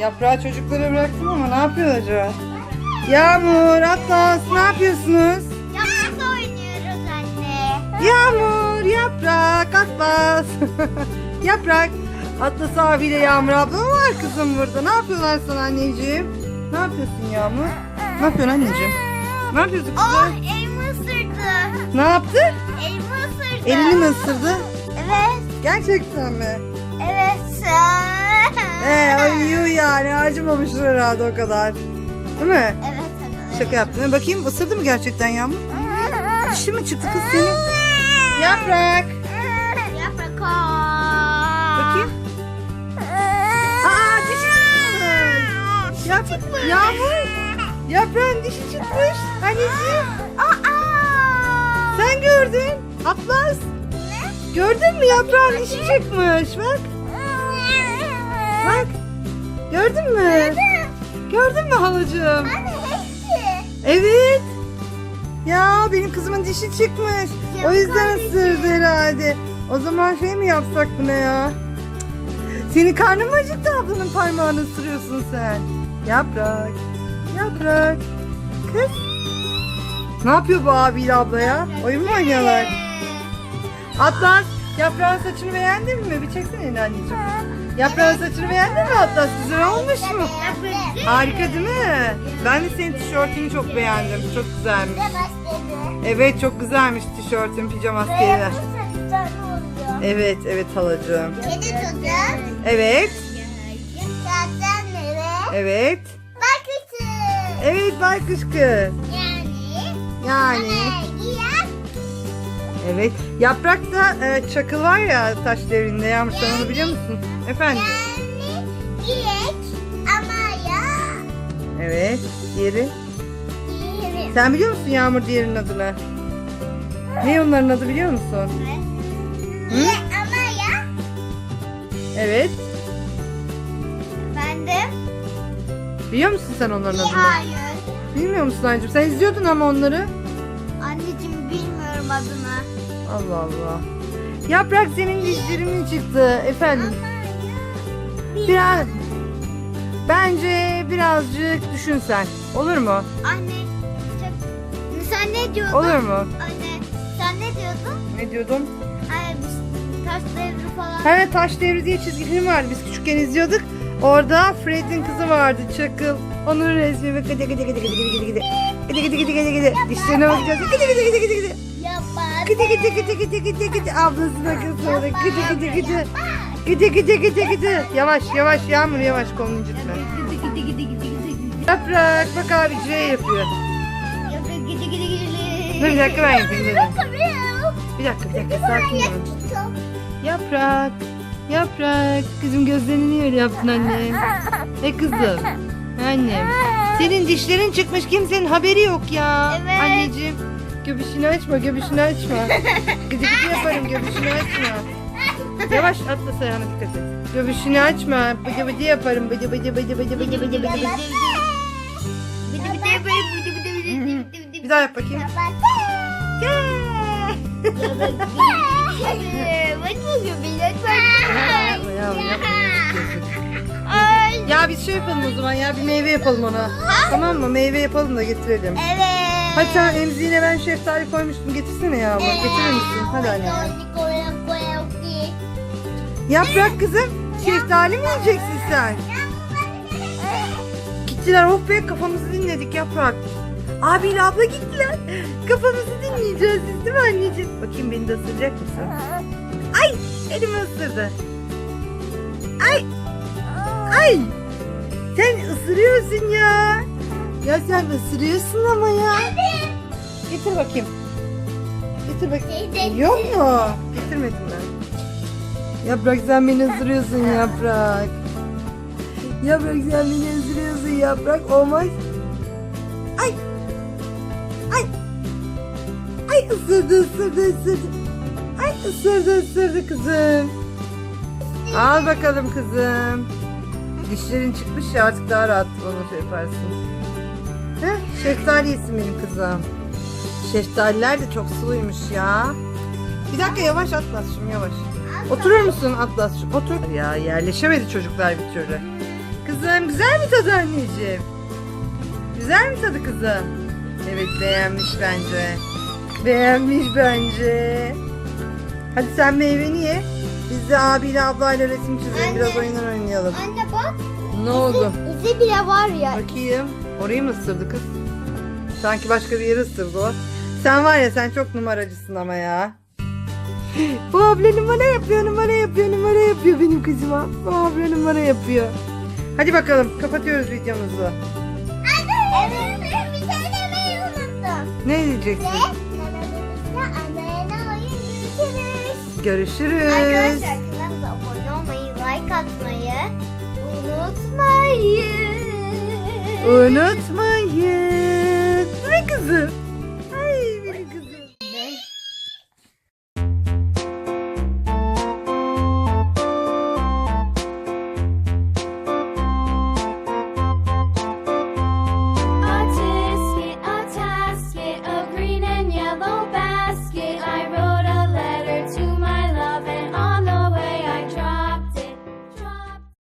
Yaprağı çocuklara bıraktım ama ne yapıyor acaba? Yağmur, Atlas ne yapıyorsunuz? Yaprakla oynuyoruz anne. Yağmur, yaprak, Atlas. yaprak. Atlas abiyle Yağmur abla mı var kızım burada? Ne yapıyorlar sana anneciğim? Ne yapıyorsun Yağmur? Ne yapıyorsun anneciğim? Ne yapıyorsun Oh kızım? elimi ısırdı. Ne yaptı? Elimi ısırdı. Elini mi ısırdı? Evet. Gerçekten mi? Evet. Ee, uyuyor yani. Acımamıştır herhalde o kadar. Değil mi? Evet. evet. Şaka yaptın. Bakayım ısırdı mı gerçekten Yağmur? Dişi mi çıktı kız senin? Yaprak. Yaprak. Bakayım. Aa dişi çıkmış. Yağmur. Yaprağın dişi çıkmış. Anneciğim. Aa. Sen gördün. Atlas. Gördün mü yaprağın dişi çıkmış. Bak. Gördün mü? Gördün mü halacığım? Anne hepsi. Evet. Ya benim kızımın dişi çıkmış. O yüzden ısırdı herhalde. O zaman şey mi yapsak buna ya? Senin karnın mı acıktı ablanın parmağını ısırıyorsun sen? Yaprak. Yaprak. Kız. Ne yapıyor bu abiyle abla ya? Oyun mu oynuyorlar? Atlas. Yaprağın saçını beğendin mi? Bir çeksene anneciğim. Yaprağın saçını beğendin mi Atlas? Güzel olmuş mu? Harika değil mi? Ben de senin tişörtünü çok beğendim. Çok güzelmiş. Evet çok güzelmiş tişörtün pijama askeriyle. Evet evet halacığım. Kedi tutu. Evet. Evet. Bakıcı. Evet baykuş kız. Yani. Yani. Evet. Yaprakta e, çakıl var ya taş devrinde Yağmur sen onu biliyor musun? Efendim? Yani. Yiyek. Ama ya. Evet. Diğeri. Yiyelim. Sen biliyor musun Yağmur diğerinin adını? Ne onların adı biliyor musun? Ye ama ya. Evet. De. Biliyor musun sen onların adını? Hayır. Bilmiyor musun anneciğim? Sen izliyordun ama onları. Bilmiyorum adını. Allah Allah. Yaprak senin dişlerin çıktı efendim. Biraz bence birazcık düşün sen. Olur mu? Anne. çok- Sen ne diyordun? Olur mu? Anne. Sen ne diyordun? Ne diyordum? Biz taş devri falan. He Taş Devri diye çizgi film vardı. Biz küçükken izliyorduk. Orada Fred'in kızı vardı Çakıl. Onun resmi ve gıdı gıdı gıdı gıdı gıdı gıdı. Gıdı gıdı gıdı gıdı gıdı. Dişlerine bakacağız. Gıdı gıdı gıdı gıdı gıdı. Gıdı gıdı gıdı gıdı gıdı gıdı. Ablasına kız sonra gıdı gıdı gıdı. Gıdı gıdı gıdı gıdı. Yavaş yavaş Yağmur yavaş kolunu incitme. Gidi gidi gidi gidi gidi. Yaprak bak abi C yapıyor. Yaprak gidi gidi gidi. Dur bir dakika ben yapayım. Bir dakika bir dakika sakin ol. Yaprak. Yaprak. Kızım gözlerini niye öyle yaptın annem? E kızım. Annem. Senin dişlerin çıkmış kimsenin haberi yok ya. Evet. Anneciğim. Göbüşünü açma göbüşünü açma. Gıcı gıcı yaparım göbüşünü açma. Yavaş atla ayağına dikkat et. Göbüşünü açma. Bıcı bıcı yaparım. Bıcı bıcı bıcı bıcı bıcı bıcı bıcı bıcı. Bir daha yap bakayım. Ya biz şey yapalım o zaman ya bir meyve yapalım ona. Tamam mı? Meyve yapalım da getirelim. Evet. Sen emziğine ben şeftali koymuştum. Getirsene ya. Bak getirir misin? Hadi anne. Yaprak kızım. Şeftali mi yiyeceksin sen? Gittiler oh be kafamızı dinledik yaprak. Abiyle abla gittiler. Kafamızı dinleyeceğiz biz değil mi anneciğim? Bakayım beni de ısıracak mısın? Ay elimi ısırdı. Ay. Ay. Sen ısırıyorsun ya. Ya sen ısırıyorsun ama ya. Getir bakayım. Getir bakayım. Yok mu? Getirmedim ben. Yaprak sen beni ısırıyorsun yaprak. Yaprak sen beni ısırıyorsun yaprak. Olmaz. Ay. Ay. Ay ısırdı ısırdı ısırdı. Ay ısırdı ısırdı kızım. Al bakalım kızım. Dişlerin çıkmış ya artık daha rahat onu şey yaparsın. Heh, şeftali benim kızım. Şeftaliler de çok suluymuş ya. Bir dakika yavaş Atlas'cığım yavaş. Oturur musun Atlas'cığım? Otur. Ya yerleşemedi çocuklar bir türlü. Kızım güzel mi tadı anneciğim? Güzel mi tadı kızım? Evet beğenmiş bence. Beğenmiş bence. Hadi sen meyveni ye. Biz de abiyle ablayla resim çizelim. Anne. Biraz oyunlar oynayalım. Anne bak. Ne oldu? İzi bile var ya. Bakayım. Orayı mı ısırdı kız? Sanki başka bir yeri ısırdı o. Sen var ya sen çok numaracısın ama ya. Bu abla numara yapıyor, numara yapıyor, numara yapıyor benim kızıma. Bu abla numara yapıyor. Hadi bakalım kapatıyoruz videomuzu. Anne. Evet. Bir şey demeyi unuttum. Ne diyeceksin? Ve kanalımızda annene oyun görüşürüz. Görüşürüz. Arkadaşlar kanalımıza abone olmayı, like atmayı unutmayın unutmayın. Ne kızım?